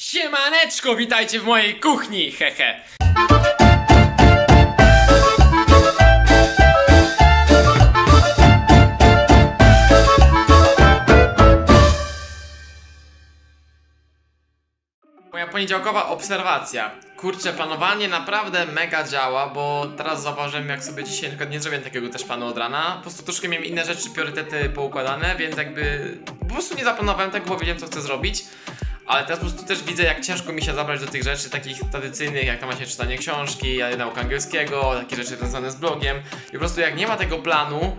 Siemaneczko, witajcie w mojej kuchni, hehe. Moja poniedziałkowa obserwacja. Kurczę, planowanie naprawdę mega działa, bo teraz zauważyłem, jak sobie dzisiaj na przykład nie zrobiłem takiego też planu od rana. Po prostu troszkę miałem inne rzeczy, priorytety poukładane, więc jakby po prostu nie zaplanowałem tego, bo wiedziałem, co chcę zrobić. Ale teraz po prostu też widzę, jak ciężko mi się zabrać do tych rzeczy takich tradycyjnych, jak tam właśnie czytanie książki, nauka angielskiego, takie rzeczy związane z blogiem. I po prostu jak nie ma tego planu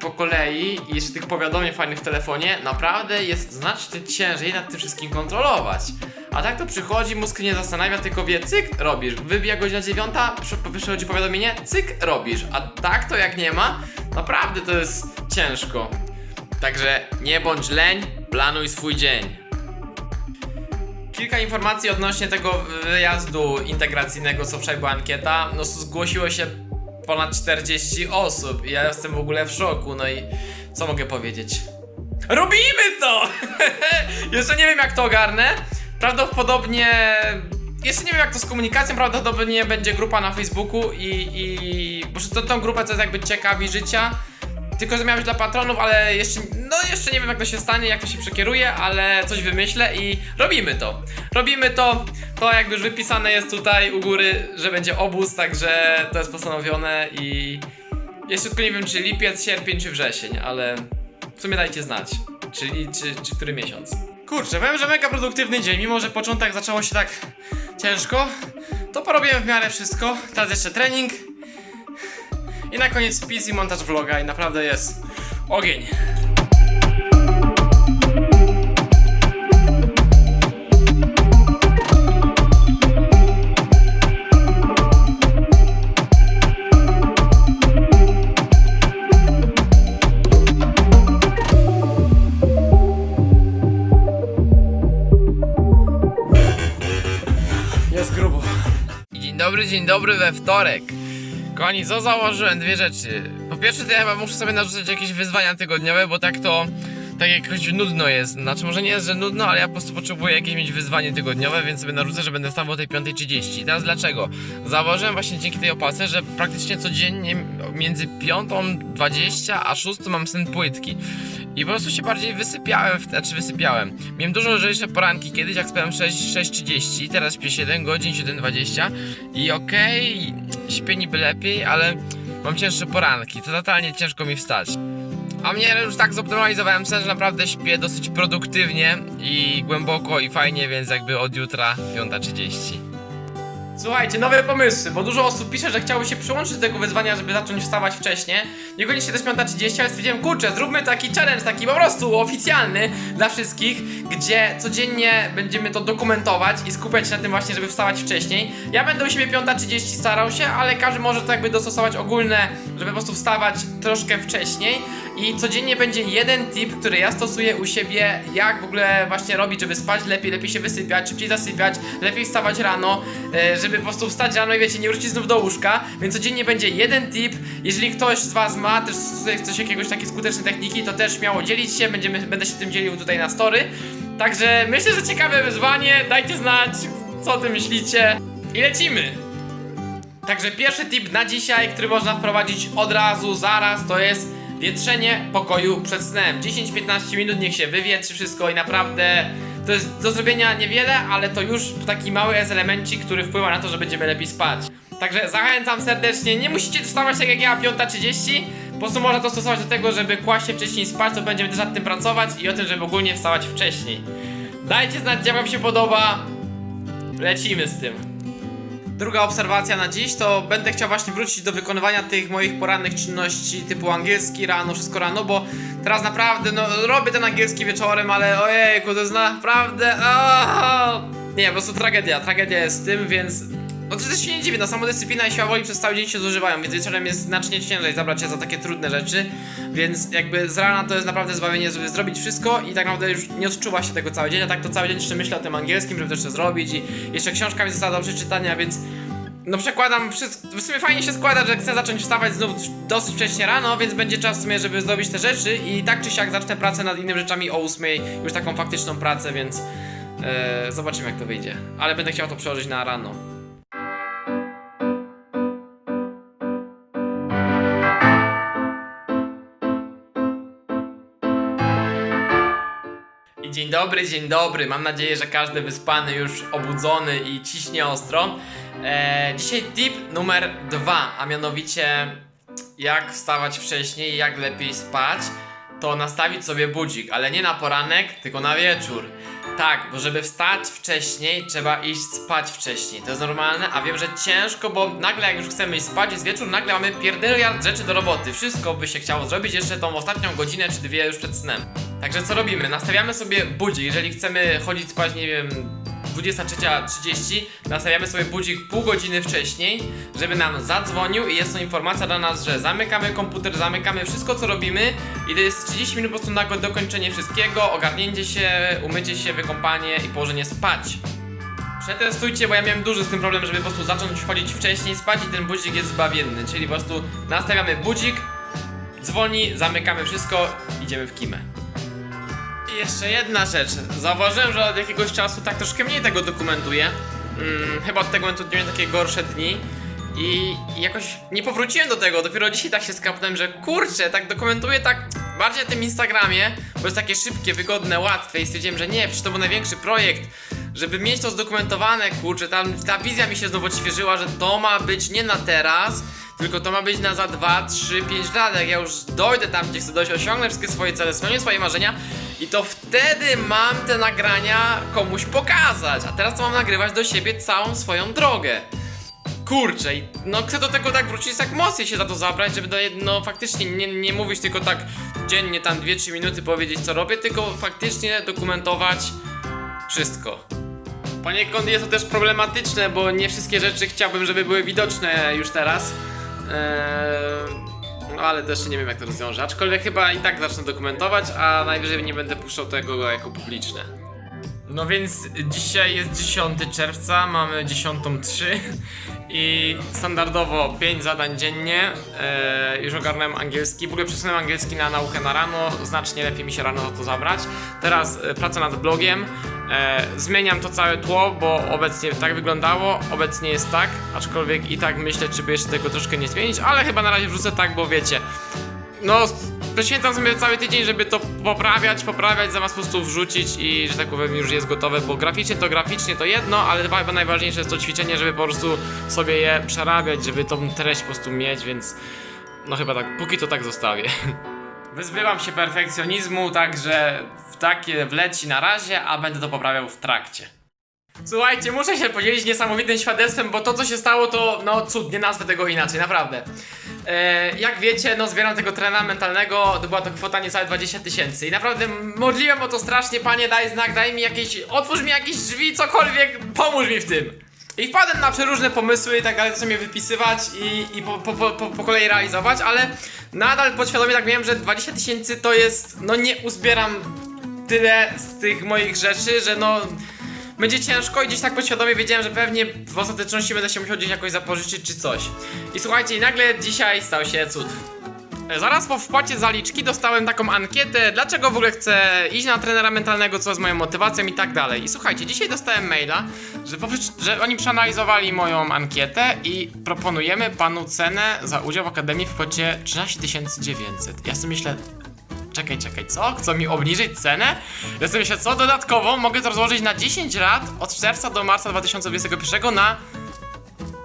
po kolei i jeszcze tych powiadomień fajnych w telefonie, naprawdę jest znacznie ciężej nad tym wszystkim kontrolować. A tak to przychodzi, mózg nie zastanawia, tylko wie, cyk, robisz. Wybija godzina dziewiąta, przy- przychodzi powiadomienie, cyk, robisz. A tak to jak nie ma, naprawdę to jest ciężko. Także nie bądź leń, planuj swój dzień. Kilka informacji odnośnie tego wyjazdu integracyjnego, co wczoraj była ankieta. No zgłosiło się ponad 40 osób i ja jestem w ogóle w szoku, no i co mogę powiedzieć? Robimy to! Jeszcze nie wiem jak to ogarnę. Prawdopodobnie... Jeszcze nie wiem jak to z komunikacją, prawdopodobnie będzie grupa na Facebooku i... i... Bo to, tą grupę co jest jakby ciekawi życia. Tylko, że miała być dla patronów, ale jeszcze, no jeszcze nie wiem jak to się stanie, jak to się przekieruje, ale coś wymyślę i robimy to. Robimy to, to jakby już wypisane jest tutaj u góry, że będzie obóz, także to jest postanowione i jeszcze tylko nie wiem czy lipiec, sierpień czy wrzesień, ale w sumie dajcie znać, czyli czy, czy który miesiąc. Kurczę, powiem, że mega produktywny dzień, mimo że początek zaczęło się tak ciężko, to porobiłem w miarę wszystko, teraz jeszcze trening, i na koniec i montaż vloga i naprawdę jest ogień. Jest grubo. Dzień dobry, dzień dobry we wtorek. Kochani, co założyłem? Dwie rzeczy. Po pierwsze, to ja chyba muszę sobie narzucać jakieś wyzwania tygodniowe, bo tak to tak jakoś nudno jest. Znaczy, może nie jest, że nudno, ale ja po prostu potrzebuję jakieś mieć wyzwanie tygodniowe, więc sobie narzucę, że będę wstawał o tej 5.30. Teraz dlaczego? Założyłem właśnie dzięki tej opłace, że praktycznie codziennie między 5.20 a 6 mam sen płytki. I po prostu się bardziej wysypiałem, znaczy wysypiałem. Miałem dużo lżejsze poranki kiedyś, jak spałem 6, 6.30, teraz śpię 7 godzin, 7.20 i okej, śpię niby lepiej, ale mam cięższe poranki, to totalnie ciężko mi wstać. A mnie już tak zoptymalizowałem sen, że naprawdę śpię dosyć produktywnie i głęboko i fajnie, więc jakby od jutra 5.30. Słuchajcie, nowe pomysły, bo dużo osób pisze, że chciało się przyłączyć do tego wyzwania, żeby zacząć wstawać wcześniej. Niekoniecznie też 5.30, ale stwierdziłem, kurczę, zróbmy taki challenge, taki po prostu oficjalny dla wszystkich, gdzie codziennie będziemy to dokumentować i skupiać się na tym właśnie, żeby wstawać wcześniej. Ja będę u siebie 5.30 starał się, ale każdy może to jakby dostosować ogólne, żeby po prostu wstawać troszkę wcześniej. I codziennie będzie jeden tip, który ja stosuję u siebie, jak w ogóle właśnie robić, żeby spać lepiej, lepiej się wysypiać, szybciej zasypiać, lepiej wstawać rano, e, żeby po prostu wstać rano i wiecie, nie wrócić znów do łóżka, więc codziennie będzie jeden tip. Jeżeli ktoś z was ma też coś jakiegoś takiej skutecznej techniki, to też śmiało dzielić się, będziemy, będę się tym dzielił tutaj na story. Także myślę, że ciekawe wyzwanie, dajcie znać, co o tym myślicie i lecimy! Także pierwszy tip na dzisiaj, który można wprowadzić od razu, zaraz, to jest wietrzenie pokoju przed snem. 10-15 minut niech się wywietrzy wszystko i naprawdę to jest do zrobienia niewiele, ale to już taki mały jest elemencik, który wpływa na to, że będziemy lepiej spać. Także zachęcam serdecznie, nie musicie wstawać tak jak ja 5.30, po prostu można to stosować do tego, żeby kłaść się wcześniej spać, to będziemy też nad tym pracować i o tym, żeby ogólnie wstawać wcześniej. Dajcie znać, jak wam się podoba, lecimy z tym. Druga obserwacja na dziś to będę chciał właśnie wrócić do wykonywania tych moich porannych czynności typu angielski rano, wszystko rano, bo teraz naprawdę no robię ten angielski wieczorem, ale ojejku, to jest naprawdę aaa! Nie, po prostu tragedia, tragedia jest z tym, więc no to też się nie dziwię, no samodyscyplina i siła woli przez cały dzień się zużywają, więc wieczorem jest znacznie ciężej zabrać się za takie trudne rzeczy, więc jakby z rana to jest naprawdę zbawienie, żeby zrobić wszystko i tak naprawdę już nie odczuwa się tego cały dzień, a tak to cały dzień jeszcze myślę o tym angielskim, żeby też to zrobić i jeszcze książka mi została do przeczytania, więc no przekładam wszystko, w sumie fajnie się składa, że chcę zacząć wstawać znów dosyć wcześnie rano, więc będzie czas w sumie, żeby zrobić te rzeczy i tak czy siak zacznę pracę nad innymi rzeczami o 8, już taką faktyczną pracę, więc E, zobaczymy jak to wyjdzie. Ale będę chciał to przełożyć na rano. Dzień dobry, dzień dobry. Mam nadzieję, że każdy wyspany już obudzony i ciśnie ostro. E, dzisiaj tip numer dwa, a mianowicie jak wstawać wcześniej, jak lepiej spać, to nastawić sobie budzik, ale nie na poranek, tylko na wieczór. Tak, bo żeby wstać wcześniej, trzeba iść spać wcześniej. To jest normalne, a wiem, że ciężko, bo nagle jak już chcemy iść spać, jest wieczór, nagle mamy pierdyliard rzeczy do roboty. Wszystko by się chciało zrobić jeszcze tą ostatnią godzinę czy dwie już przed snem. Także co robimy? Nastawiamy sobie budzik, jeżeli chcemy chodzić spać, nie wiem, 23.30 nastawiamy sobie budzik pół godziny wcześniej, żeby nam zadzwonił i jest to informacja dla nas, że zamykamy komputer, zamykamy wszystko co robimy i to jest 30 minut po prostu na dokończenie wszystkiego, ogarnięcie się, umycie się, wykąpanie i położenie spać. Przetestujcie, bo ja miałem duży z tym problem, żeby po prostu zacząć chodzić wcześniej spać i ten budzik jest zbawienny, czyli po prostu nastawiamy budzik, dzwoni, zamykamy wszystko, idziemy w kimę. Jeszcze jedna rzecz. Zauważyłem, że od jakiegoś czasu tak troszkę mniej tego dokumentuję. Mm, chyba od tego momentu miałem takie gorsze dni. I i jakoś nie powróciłem do tego. Dopiero dzisiaj tak się skapnąłem, że kurczę, tak dokumentuję tak bardziej na tym Instagramie, bo jest takie szybkie, wygodne, łatwe. I stwierdziłem, że nie, przecież to był największy projekt. Żeby mieć to zdokumentowane, kurczę, tam ta wizja mi się znowu odświeżyła, że to ma być nie na teraz, tylko to ma być na za 2, 3, 5 lat. Jak ja już dojdę tam, gdzie chcę dojść, osiągnę wszystkie swoje cele, spełnię swoje marzenia i to wtedy mam te nagrania komuś pokazać. A teraz mam nagrywać do siebie całą swoją drogę. Kurczę, no chcę do tego tak wrócić, tak mocniej się za to zabrać, żeby no faktycznie nie, nie mówić tylko tak dziennie tam 2-3 minuty powiedzieć co robię, tylko faktycznie dokumentować wszystko. Poniekąd jest to też problematyczne, bo nie wszystkie rzeczy chciałbym, żeby były widoczne już teraz. Eee, no ale też nie wiem jak to rozwiążę. Aczkolwiek chyba i tak zacznę dokumentować, a najwyżej nie będę puszczał tego jako publiczne. No więc dzisiaj jest 10 czerwca, mamy 10.03 i standardowo 5 zadań dziennie. E, już ogarnąłem angielski, w ogóle przesunąłem angielski na naukę na rano, znacznie lepiej mi się rano za to zabrać. Teraz e, praca nad blogiem. E, zmieniam to całe tło, bo obecnie tak wyglądało, obecnie jest tak, aczkolwiek i tak myślę, czy by jeszcze tego troszkę nie zmienić, ale chyba na razie wrzucę tak, bo wiecie, no, poświęcam sobie cały tydzień, żeby to poprawiać, poprawiać, zamiast po prostu wrzucić i, że tak powiem, już jest gotowe, bo graficznie to graficznie to jedno, ale chyba najważniejsze jest to ćwiczenie, żeby po prostu sobie je przerabiać, żeby tą treść po prostu mieć, więc no chyba tak, póki to tak zostawię. Wyzbywam się perfekcjonizmu, także takie wleci na razie, a będę to poprawiał w trakcie. Słuchajcie, muszę się podzielić niesamowitym świadectwem, bo to co się stało to, no cud, nie nazwę tego inaczej, naprawdę. E, jak wiecie, no zbieram tego trena mentalnego, to była to kwota niecałe 20 tysięcy i naprawdę modliłem o to strasznie, panie daj znak, daj mi jakieś, otwórz mi jakieś drzwi, cokolwiek, pomóż mi w tym. I wpadłem na przeróżne pomysły i tak dalej, zacząłem je wypisywać i, i po, po, po, po, kolei realizować, ale nadal podświadomie tak wiem, że 20 tysięcy to jest, no nie uzbieram tyle z tych moich rzeczy, że no będzie ciężko i gdzieś tak podświadomie wiedziałem, że pewnie w ostateczności będę się musiał gdzieś jakoś zapożyczyć czy coś. I słuchajcie, i nagle dzisiaj stał się cud. Zaraz po wpłacie zaliczki dostałem taką ankietę, dlaczego w ogóle chcę iść na trenera mentalnego, co z moją motywacją i tak dalej. I słuchajcie, dzisiaj dostałem maila, że, że oni przeanalizowali moją ankietę i proponujemy panu cenę za udział w akademii w kwocie 13 900. Ja sobie myślę, Czekaj, czekaj, co? Chcą mi obniżyć cenę? Sobie myślę, co dodatkowo mogę to rozłożyć na 10 lat od czerwca do marca 2021 na.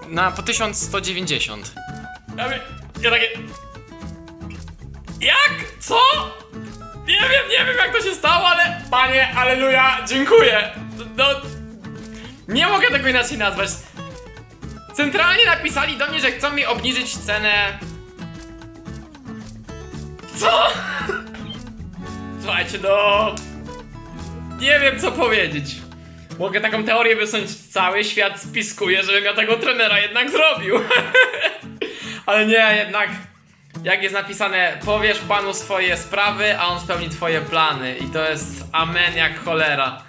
na po 1190. Ja, wie- ja takie. Jak? Co? Nie wiem, nie wiem jak to się stało, ale. Panie, aleluja, dziękuję. No. Nie mogę tego inaczej nazwać. Centralnie napisali do mnie, że chcą mi obniżyć cenę. Co? Słuchajcie, no. Nie wiem co powiedzieć. Mogę taką teorię wysunąć, cały świat spiskuje, żebym ja tego trenera jednak zrobił. Ale nie, jednak. Jak jest napisane, powiesz panu swoje sprawy, a on spełni twoje plany. I to jest amen jak cholera.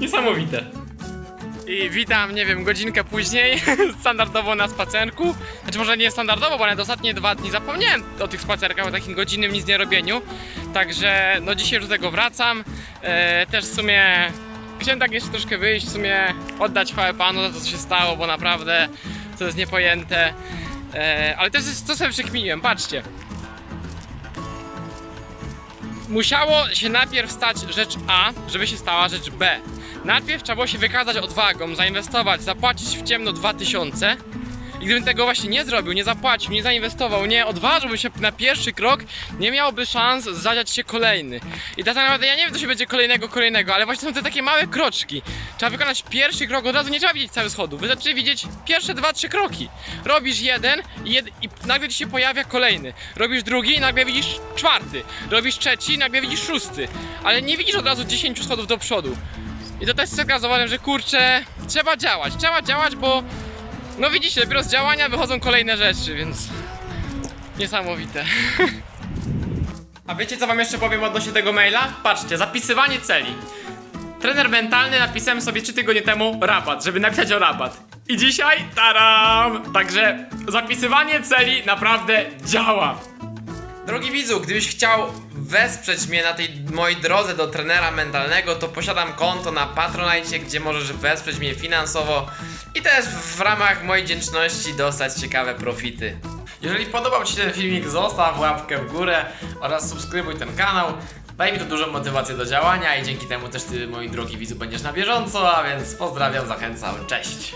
Niesamowite. I witam, nie wiem, godzinkę później, standardowo na spacerku. Znaczy może nie standardowo, bo nawet ostatnie dwa dni zapomniałem o tych spacerkach, o takim godzinnym nic nie robieniu. Także no dzisiaj już do tego wracam. E, też w sumie chciałem tak jeszcze troszkę wyjść, w sumie oddać chwałę Panu za to, co się stało, bo naprawdę to jest niepojęte. E, ale też co sobie przekminiłem, patrzcie. Musiało się najpierw stać rzecz A, żeby się stała rzecz B. Najpierw trzeba było się wykazać odwagą, zainwestować, zapłacić w ciemno 2000 i gdybym tego właśnie nie zrobił, nie zapłacił, nie zainwestował, nie odważyłby się na pierwszy krok, nie miałby szans zadziać się kolejny. I tak naprawdę ja nie wiem, co się będzie kolejnego, kolejnego, ale właśnie są te takie małe kroczki. Trzeba wykonać pierwszy krok, od razu nie trzeba widzieć całych schodów, wystarczy widzieć pierwsze dwa, trzy kroki. Robisz jeden i, jed i nagle ci się pojawia kolejny. Robisz drugi i nagle widzisz czwarty. Robisz trzeci i nagle widzisz szósty. Ale nie widzisz od razu 10 schodów do przodu. I to też teraz zauważyłem, że kurczę, trzeba działać, trzeba działać, bo no widzicie, dopiero z działania wychodzą kolejne rzeczy, więc niesamowite. A wiecie co wam jeszcze powiem odnośnie tego maila? Patrzcie, zapisywanie celi. Trener mentalny napisałem sobie 3 tygodnie temu rabat, żeby napisać o rabat. I dzisiaj taram! Także zapisywanie celi naprawdę działa. Drogi widzu, gdybyś chciał wesprzeć mnie na tej mojej drodze do trenera mentalnego, to posiadam konto na Patronite, gdzie możesz wesprzeć mnie finansowo i też w ramach mojej wdzięczności dostać ciekawe profity. Jeżeli podobał Ci się ten filmik, zostaw łapkę w górę oraz subskrybuj ten kanał. Daj mi to dużą motywację do działania i dzięki temu też Ty, moi drogi widzu, będziesz na bieżąco, a więc pozdrawiam, zachęcam, cześć!